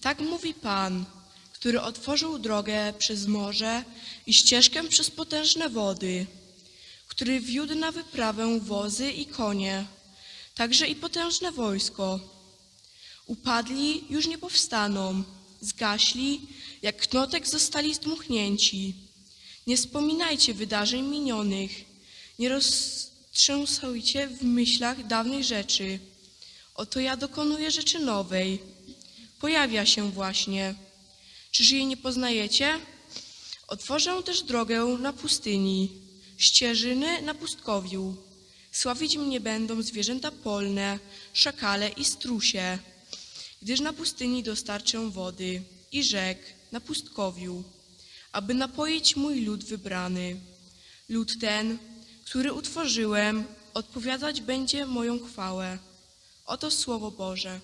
Tak mówi Pan, który otworzył drogę przez morze i ścieżkę przez potężne wody, który wiódł na wyprawę wozy i konie, także i potężne wojsko. Upadli, już nie powstaną, zgaśli, jak knotek zostali zdmuchnięci. Nie wspominajcie wydarzeń minionych, nie roztrzęsajcie w myślach dawnej rzeczy. Oto ja dokonuję rzeczy nowej. Pojawia się właśnie. Czyż jej nie poznajecie? Otworzę też drogę na pustyni, ścieżyny na pustkowiu. Sławić mnie będą zwierzęta polne, szakale i strusie, gdyż na pustyni dostarczę wody i rzek na pustkowiu, aby napoić mój lud wybrany. Lud ten, który utworzyłem, odpowiadać będzie moją chwałę. Oto Słowo Boże.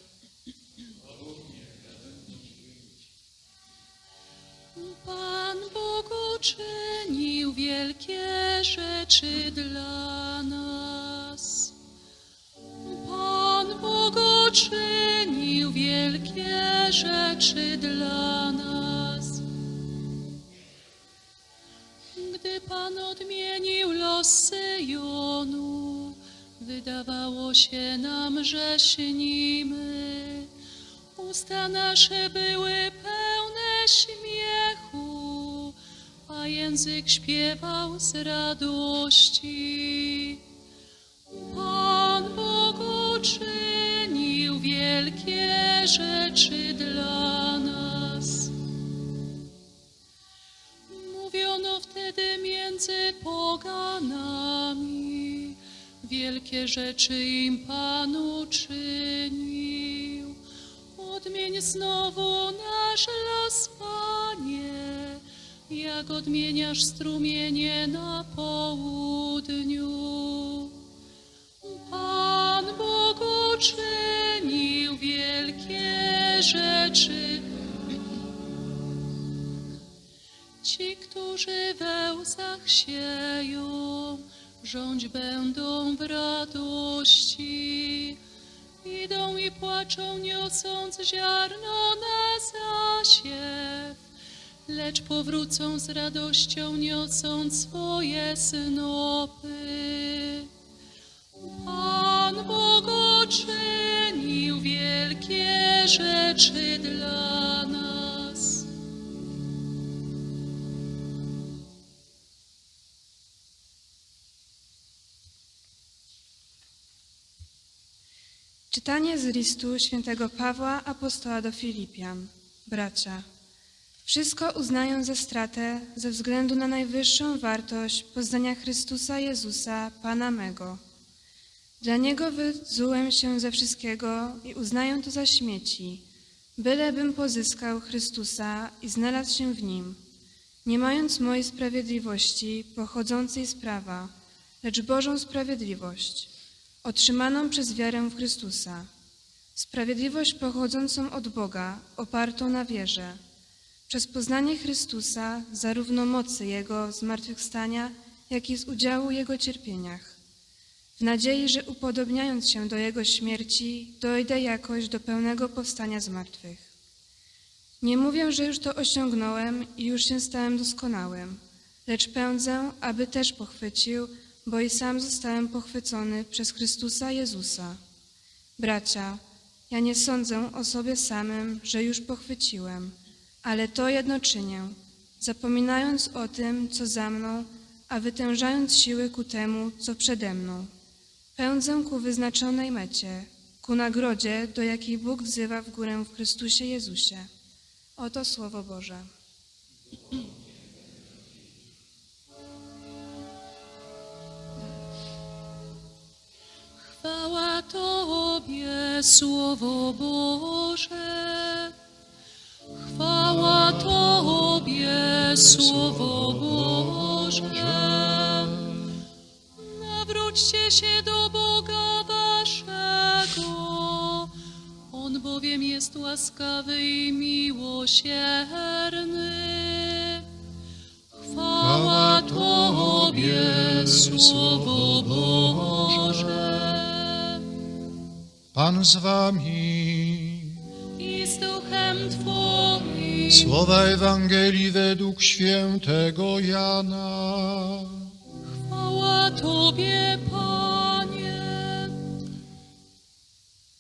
Pan Bóg uczynił wielkie rzeczy dla nas. Pan Bóg uczynił wielkie rzeczy dla nas. Gdy Pan odmienił los Syjonu, wydawało się nam, że śnimy. Usta nasze były pełne śmiechu, a język śpiewał z radości. Pan Bóg uczynił wielkie rzeczy dla nas. Mówiono wtedy między poganami, wielkie rzeczy im Pan uczynił. Odmień znowu nasz los, Panie, jak odmieniasz strumienie na południu. Pan Bóg uczynił wielkie rzeczy. Ci, którzy we łzach sieją, rządź będą w radości. Idą i płaczą, niosąc ziarno na zasiew, lecz powrócą z radością, niosąc swoje snopy. Pan Bóg uczynił wielkie rzeczy dla nas. Czytanie z listu świętego Pawła apostoła do Filipian. Bracia, wszystko uznają za stratę ze względu na najwyższą wartość poznania Chrystusa Jezusa, Pana mego. Dla Niego wyzułem się ze wszystkiego i uznaję to za śmieci, bylebym pozyskał Chrystusa i znalazł się w Nim, nie mając mojej sprawiedliwości pochodzącej z prawa, lecz Bożą sprawiedliwość, otrzymaną przez wiarę w Chrystusa, sprawiedliwość pochodzącą od Boga, opartą na wierze, przez poznanie Chrystusa, zarówno mocy Jego zmartwychwstania, jak i z udziału Jego cierpieniach, w nadziei, że upodobniając się do Jego śmierci, dojdę jakoś do pełnego powstania z martwych. Nie mówię, że już to osiągnąłem i już się stałem doskonałym, lecz pędzę, aby też pochwycił, bo i sam zostałem pochwycony przez Chrystusa Jezusa. Bracia, ja nie sądzę o sobie samym, że już pochwyciłem, ale to jedno czynię, zapominając o tym, co za mną, a wytężając siły ku temu, co przede mną. Pędzę ku wyznaczonej mecie, ku nagrodzie, do jakiej Bóg wzywa w górę w Chrystusie Jezusie. Oto Słowo Boże. Tobie, Słowo Boże. Chwała Tobie, Słowo Boże. Nawróćcie się do Boga Waszego. On bowiem jest łaskawy i miłosierny. Chwała Tobie, Słowo Boże. Pan z wami. i z duchem Twoim. Słowa Ewangelii według świętego Jana. Chwała Tobie, Panie.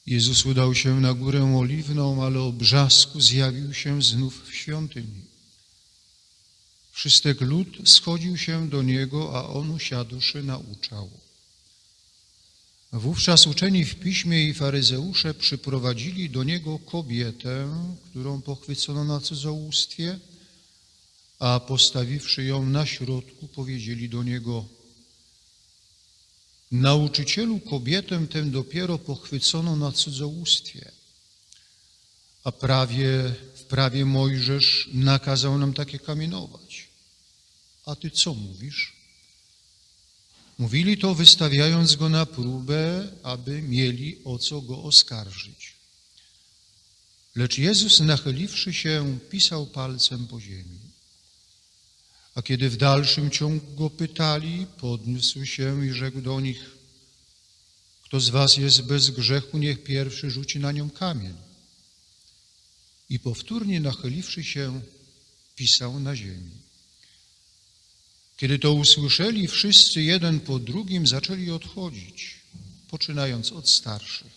Jezus udał się na górę oliwną, ale o brzasku zjawił się znów w świątyni. Wszystek lud schodził się do niego, a on usiadłszy nauczał. Wówczas uczeni w piśmie i faryzeusze przyprowadzili do niego kobietę, którą pochwycono na cudzołóstwie, a postawiwszy ją na środku, powiedzieli do niego: Nauczycielu kobietę tę dopiero pochwycono na cudzołóstwie, a prawie, w prawie Mojżesz nakazał nam takie kamienować. A ty co mówisz? Mówili to, wystawiając go na próbę, aby mieli o co go oskarżyć. Lecz Jezus, nachyliwszy się, pisał palcem po ziemi. A kiedy w dalszym ciągu go pytali, podniósł się i rzekł do nich: Kto z was jest bez grzechu, niech pierwszy rzuci na nią kamień. I powtórnie nachyliwszy się, pisał na ziemi. Kiedy to usłyszeli, wszyscy jeden po drugim zaczęli odchodzić, poczynając od starszych.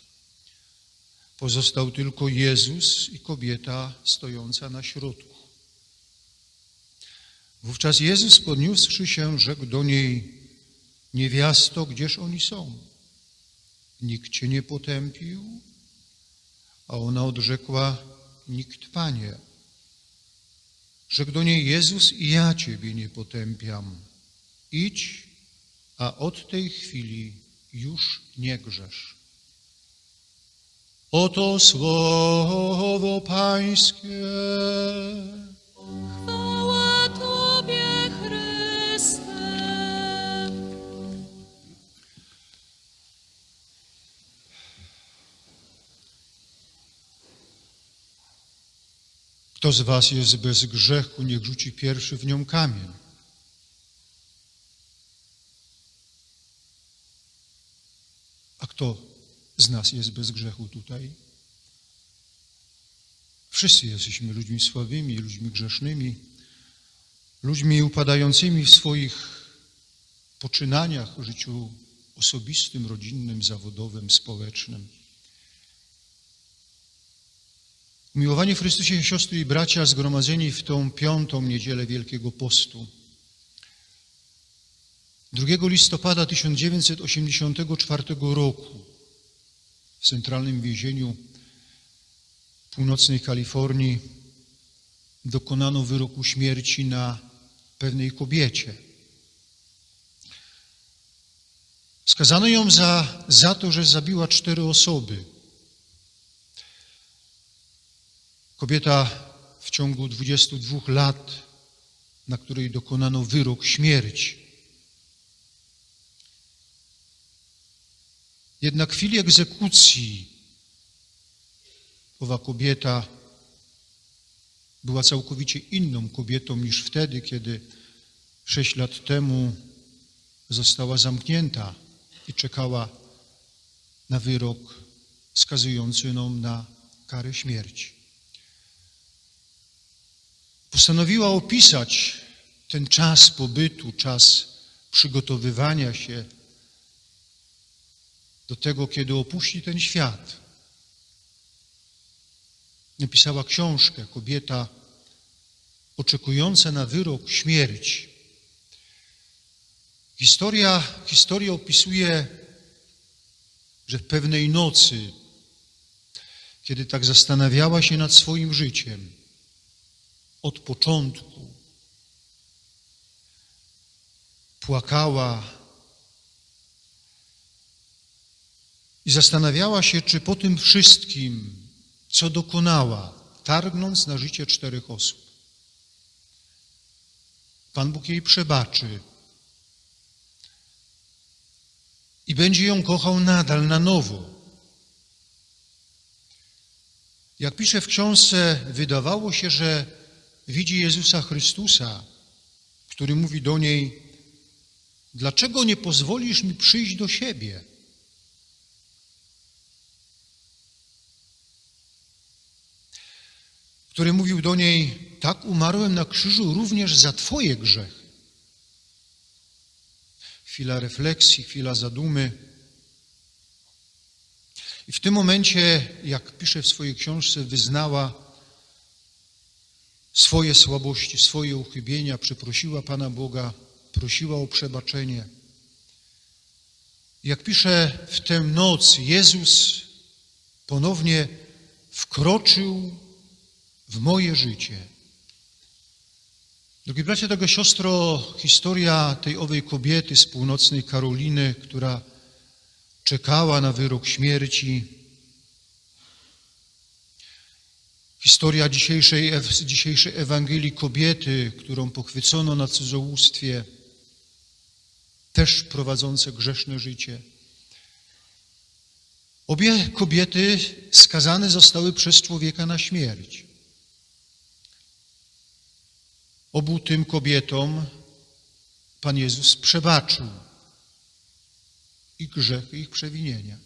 Pozostał tylko Jezus i kobieta stojąca na środku. Wówczas Jezus podniósłszy się, rzekł do niej, niewiasto, gdzież oni są? Nikt cię nie potępił? A ona odrzekła, nikt, Panie. Rzekł do niej Jezus, ja ciebie nie potępiam. Idź, a od tej chwili już nie grzesz. Oto słowo Pańskie. Kto z was jest bez grzechu, niech rzuci pierwszy w nią kamień. A kto z nas jest bez grzechu tutaj? Wszyscy jesteśmy ludźmi słabymi, ludźmi grzesznymi, ludźmi upadającymi w swoich poczynaniach życiu osobistym, rodzinnym, zawodowym, społecznym. Umiłowani w Chrystusie siostry i bracia zgromadzeni w tą piątą niedzielę Wielkiego Postu. 2 listopada 1984 roku w centralnym więzieniu północnej Kalifornii dokonano wyroku śmierci na pewnej kobiecie. Skazano ją za, za to, że zabiła cztery osoby. Kobieta w ciągu 22 lat, na której dokonano wyrok śmierci. Jednak w chwili egzekucji owa kobieta była całkowicie inną kobietą niż wtedy, kiedy sześć lat temu została zamknięta i czekała na wyrok skazujący ją na karę śmierci postanowiła opisać ten czas pobytu, czas przygotowywania się do tego, kiedy opuści ten świat. Napisała książkę Kobieta oczekująca na wyrok śmierci. Historia, historia opisuje, że pewnej nocy, kiedy tak zastanawiała się nad swoim życiem, od początku. Płakała i zastanawiała się, czy po tym wszystkim, co dokonała, targnąc na życie czterech osób, Pan Bóg jej przebaczy i będzie ją kochał nadal na nowo. Jak pisze w książce, wydawało się, że widzi Jezusa Chrystusa, który mówi do niej: Dlaczego nie pozwolisz mi przyjść do siebie? Który mówił do niej: Tak umarłem na krzyżu również za Twoje grzechy. Chwila refleksji, chwila zadumy. I w tym momencie, jak pisze w swojej książce, wyznała, swoje słabości, swoje uchybienia, przeprosiła Pana Boga, prosiła o przebaczenie. Jak pisze w tę noc, Jezus ponownie wkroczył w moje życie. Drogi bracia, tego siostro, historia tej owej kobiety z północnej Karoliny, która czekała na wyrok śmierci. Historia dzisiejszej, dzisiejszej Ewangelii kobiety, którą pochwycono na cudzołóstwie, też prowadzące grzeszne życie. Obie kobiety skazane zostały przez człowieka na śmierć. Obu tym kobietom Pan Jezus przebaczył ich grzechy, ich przewinienia.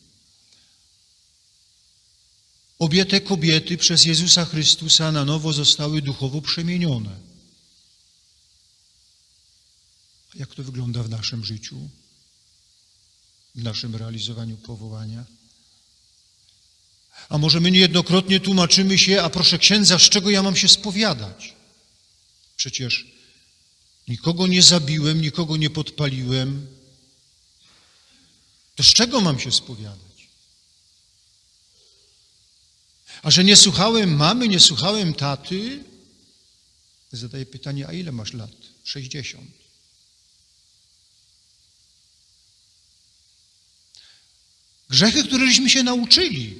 Obie te kobiety przez Jezusa Chrystusa na nowo zostały duchowo przemienione. A jak to wygląda w naszym życiu, w naszym realizowaniu powołania? A może my niejednokrotnie tłumaczymy się, a proszę księdza, z czego ja mam się spowiadać? Przecież nikogo nie zabiłem, nikogo nie podpaliłem. To z czego mam się spowiadać? A że nie słuchałem mamy, nie słuchałem taty, zadaję pytanie, a ile masz lat? 60. Grzechy, któreśmy się nauczyli,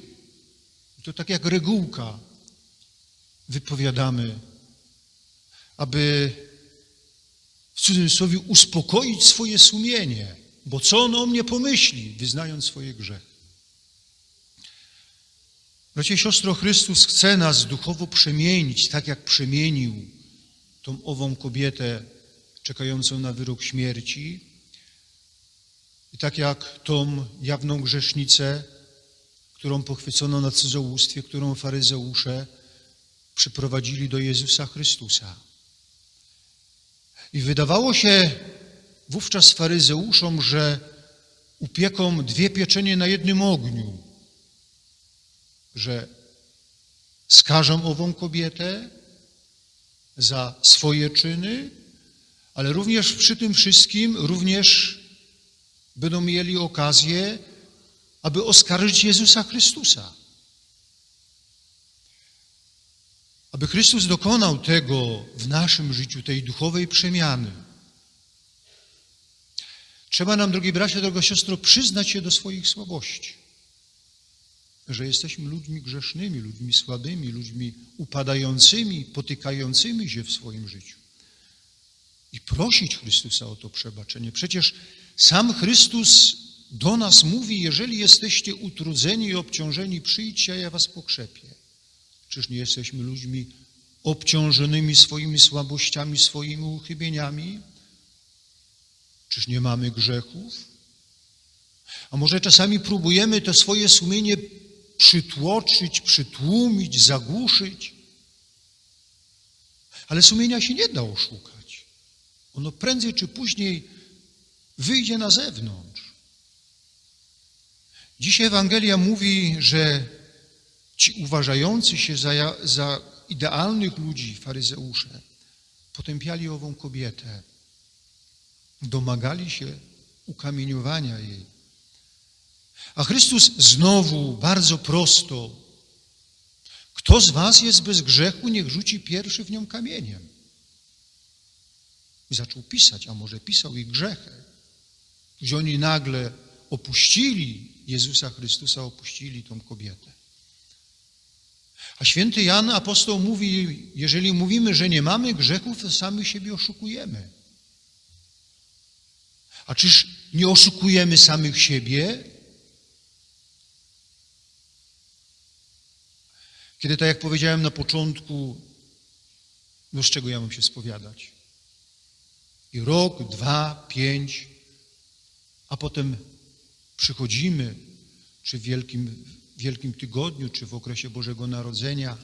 to tak jak regułka wypowiadamy, aby w cudzysłowie uspokoić swoje sumienie, bo co ono o mnie pomyśli, wyznając swoje grzechy. Bracie i siostro, Chrystus chce nas duchowo przemienić, tak jak przemienił tą ową kobietę czekającą na wyrok śmierci i tak jak tą jawną grzesznicę, którą pochwycono na cudzołóstwie, którą faryzeusze przyprowadzili do Jezusa Chrystusa. I wydawało się wówczas faryzeuszom, że upieką dwie pieczenie na jednym ogniu, że skażą ową kobietę za swoje czyny, ale również przy tym wszystkim również będą mieli okazję, aby oskarżyć Jezusa Chrystusa. Aby Chrystus dokonał tego w naszym życiu, tej duchowej przemiany. Trzeba nam, drogi bracia, droga siostro, przyznać się do swoich słabości. Że jesteśmy ludźmi grzesznymi, ludźmi słabymi, ludźmi upadającymi, potykającymi się w swoim życiu. I prosić Chrystusa o to przebaczenie. Przecież sam Chrystus do nas mówi, jeżeli jesteście utrudzeni i obciążeni, przyjdźcie, a ja was pokrzepię. Czyż nie jesteśmy ludźmi obciążonymi swoimi słabościami, swoimi uchybieniami? Czyż nie mamy grzechów? A może czasami próbujemy to swoje sumienie przytłoczyć, przytłumić, zagłuszyć? Ale sumienia się nie da oszukać. Ono prędzej czy później wyjdzie na zewnątrz. Dzisiaj Ewangelia mówi, że ci uważający się za, za idealnych ludzi, faryzeusze, potępiali ową kobietę, domagali się ukamieniowania jej. A Chrystus znowu bardzo prosto, kto z was jest bez grzechu, niech rzuci pierwszy w nią kamieniem. I zaczął pisać, a może pisał ich grzechy. Gdzie oni nagle opuścili Jezusa Chrystusa, opuścili tą kobietę. A święty Jan apostoł mówi, jeżeli mówimy, że nie mamy grzechów, to sami siebie oszukujemy. A czyż nie oszukujemy samych siebie? Kiedy, tak jak powiedziałem na początku, no z czego ja mam się spowiadać? I rok, dwa, pięć, a potem przychodzimy, czy w Wielkim, Wielkim Tygodniu, czy w okresie Bożego Narodzenia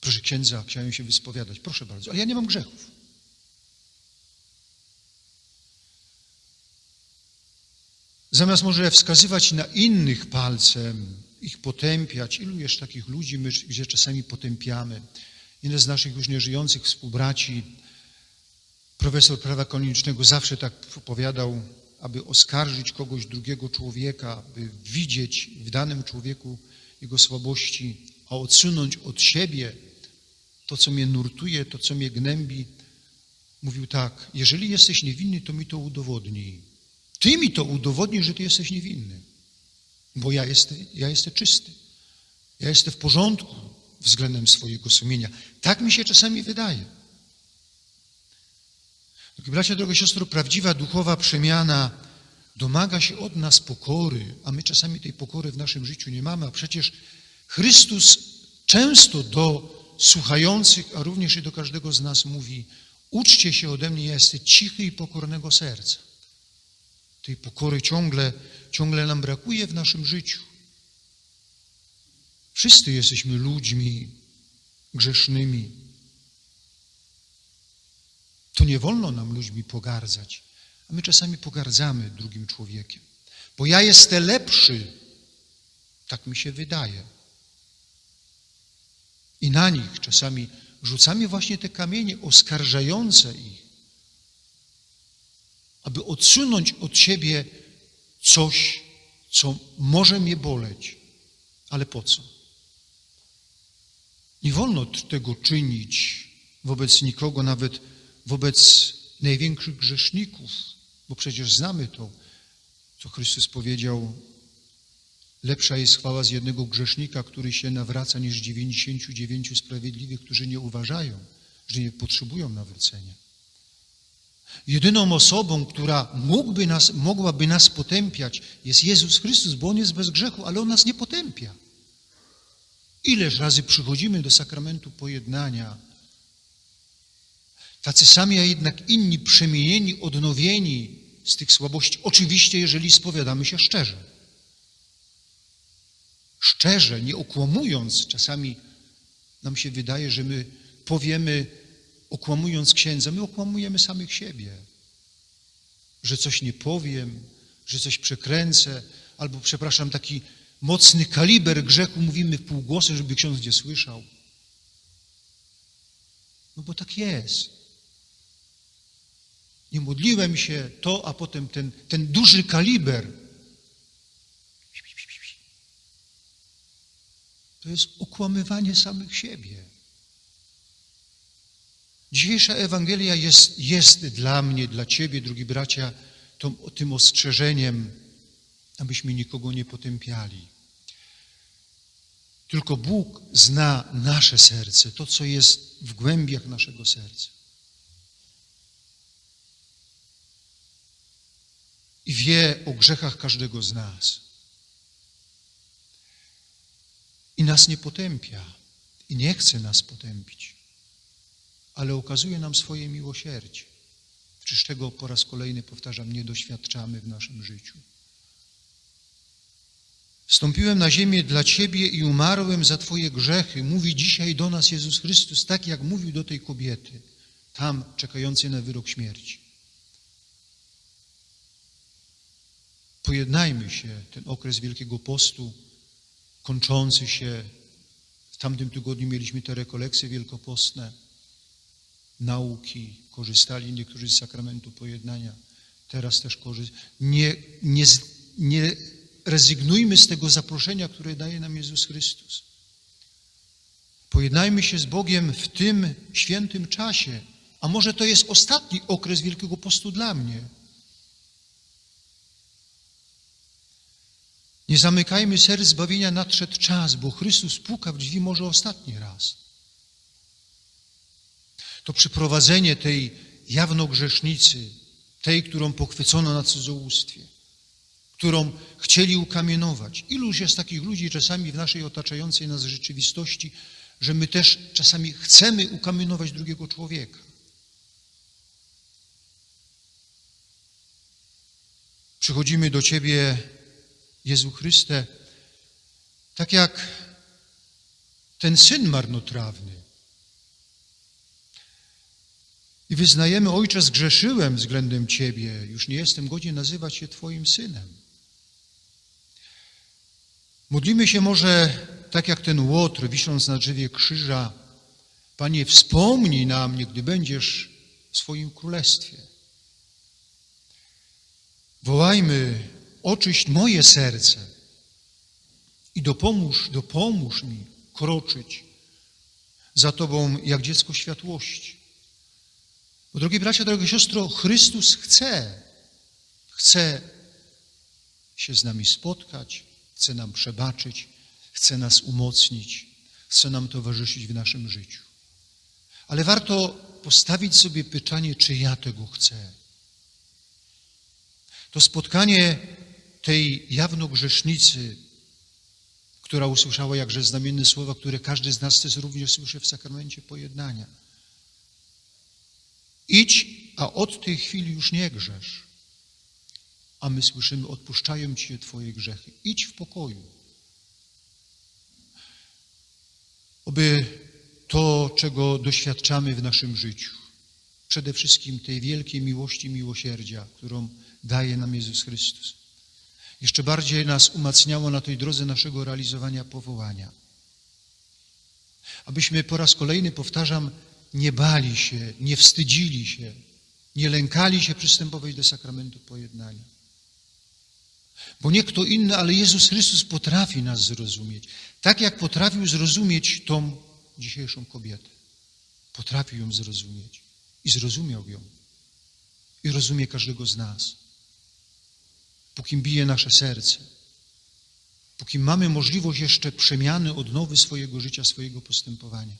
Proszę księdza, chciałem się wyspowiadać. Proszę bardzo, ale ja nie mam grzechów. Zamiast może wskazywać na innych palcem, ich potępiać, ilu jest takich ludzi, my, gdzie czasami potępiamy. Jeden z naszych już nieżyjących współbraci, profesor prawa kanonicznego, zawsze tak opowiadał, aby oskarżyć kogoś drugiego człowieka, aby widzieć w danym człowieku jego słabości, a odsunąć od siebie to, co mnie nurtuje, to, co mnie gnębi. Mówił tak, jeżeli jesteś niewinny, to mi to udowodnij. Ty mi to udowodnij, że ty jesteś niewinny, bo ja jestem, ja jestem czysty. Ja jestem w porządku względem swojego sumienia. Tak mi się czasami wydaje. Bracia, drogie siostro, prawdziwa duchowa przemiana domaga się od nas pokory, a my czasami tej pokory w naszym życiu nie mamy, a przecież Chrystus często do słuchających, a również i do każdego z nas mówi: Uczcie się ode mnie, ja jestem cichy i pokornego serca. Tej pokory ciągle, ciągle nam brakuje w naszym życiu. Wszyscy jesteśmy ludźmi grzesznymi. To nie wolno nam ludźmi pogardzać, a my czasami pogardzamy drugim człowiekiem. Bo ja jestem lepszy, tak mi się wydaje. I na nich czasami rzucamy właśnie te kamienie oskarżające ich, aby odsunąć od siebie coś, co może mnie boleć. Ale po co? Nie wolno tego czynić wobec nikogo, nawet wobec największych grzeszników, bo przecież znamy to, co Chrystus powiedział. Lepsza jest chwała z jednego grzesznika, który się nawraca, niż 99 sprawiedliwych, którzy nie uważają, że nie potrzebują nawrócenia. Jedyną osobą, która mógłby nas, mogłaby nas potępiać, jest Jezus Chrystus, bo On jest bez grzechu, ale On nas nie potępia. Ileż razy przychodzimy do sakramentu pojednania, tacy sami, a jednak inni, przemienieni, odnowieni z tych słabości. Oczywiście, jeżeli spowiadamy się szczerze. Szczerze, nie okłamując, czasami nam się wydaje, że my powiemy, okłamując księdza, my okłamujemy samych siebie. Że coś nie powiem, że coś przekręcę, albo, przepraszam, taki mocny kaliber grzechu mówimy w półgłosy, żeby ksiądz nie słyszał. No bo tak jest. Nie modliłem się to, a potem ten, ten duży kaliber. To jest okłamywanie samych siebie. Dzisiejsza Ewangelia jest, jest dla mnie, dla Ciebie, drugi bracia, tą, tym ostrzeżeniem, abyśmy nikogo nie potępiali. Tylko Bóg zna nasze serce, to, co jest w głębiach naszego serca. I wie o grzechach każdego z nas. I nas nie potępia, i nie chce nas potępić, ale okazuje nam swoje miłosierdzie. Czyż tego po raz kolejny, powtarzam, nie doświadczamy w naszym życiu. Wstąpiłem na ziemię dla Ciebie i umarłem za Twoje grzechy. Mówi dzisiaj do nas Jezus Chrystus, tak jak mówił do tej kobiety, tam czekającej na wyrok śmierci. Pojednajmy się, ten okres Wielkiego Postu, kończący się. W tamtym tygodniu mieliśmy te rekolekcje wielkopostne, nauki, korzystali niektórzy z sakramentu pojednania. Teraz też korzystają. Nie, nie, nie rezygnujmy z tego zaproszenia, które daje nam Jezus Chrystus. Pojednajmy się z Bogiem w tym świętym czasie, a może to jest ostatni okres Wielkiego Postu dla mnie. Nie zamykajmy serc zbawienia, nadszedł czas, bo Chrystus puka w drzwi może ostatni raz. To przyprowadzenie tej jawnogrzesznicy, tej, którą pochwycono na cudzołóstwie, którą chcieli ukamienować. Iluż jest takich ludzi czasami w naszej otaczającej nas rzeczywistości, że my też czasami chcemy ukamienować drugiego człowieka. Przychodzimy do Ciebie, Jezu Chryste, tak jak ten syn marnotrawny, I wyznajemy, Ojcze, zgrzeszyłem względem Ciebie, już nie jestem godzien nazywać się Twoim synem. Modlimy się może tak jak ten łotr, wisząc na drzewie krzyża, Panie, wspomnij na mnie, gdy będziesz w swoim królestwie. Wołajmy, oczyść moje serce i dopomóż, dopomóż mi kroczyć za Tobą jak dziecko światłości. Bo drogie bracia, drogie siostro, Chrystus chce, chce się z nami spotkać, chce nam przebaczyć, chce nas umocnić, chce nam towarzyszyć w naszym życiu. Ale warto postawić sobie pytanie, czy ja tego chcę. To spotkanie tej jawno grzesznicy, która usłyszała jakże znamienne słowa, które każdy z nas też również słyszy w sakramencie pojednania. Idź, a od tej chwili już nie grzesz. A my słyszymy, odpuszczają Ci Twoje grzechy. Idź w pokoju. Oby to, czego doświadczamy w naszym życiu, przede wszystkim tej wielkiej miłości, miłosierdzia, którą daje nam Jezus Chrystus, jeszcze bardziej nas umacniało na tej drodze naszego realizowania powołania. Abyśmy po raz kolejny, powtarzam, nie bali się, nie wstydzili się, nie lękali się przystępować do sakramentu pojednania. Bo nie kto inny, ale Jezus Chrystus potrafi nas zrozumieć. Tak jak potrafił zrozumieć tą dzisiejszą kobietę. Potrafił ją zrozumieć i zrozumiał ją. I rozumie każdego z nas. Póki bije nasze serce, póki mamy możliwość jeszcze przemiany, odnowy swojego życia, swojego postępowania.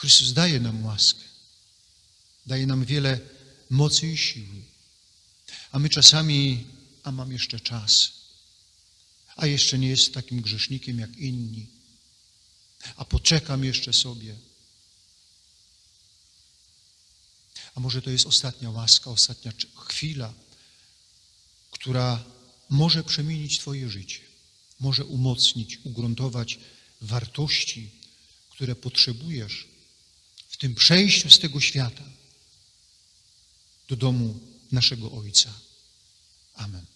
Chrystus daje nam łaskę, daje nam wiele mocy i siły. A my czasami, a mam jeszcze czas, a jeszcze nie jest takim grzesznikiem jak inni, a poczekam jeszcze sobie. A może to jest ostatnia łaska, ostatnia chwila, która może przemienić Twoje życie, może umocnić, ugruntować wartości, które potrzebujesz tym przejściu z tego świata do domu naszego Ojca. Amen.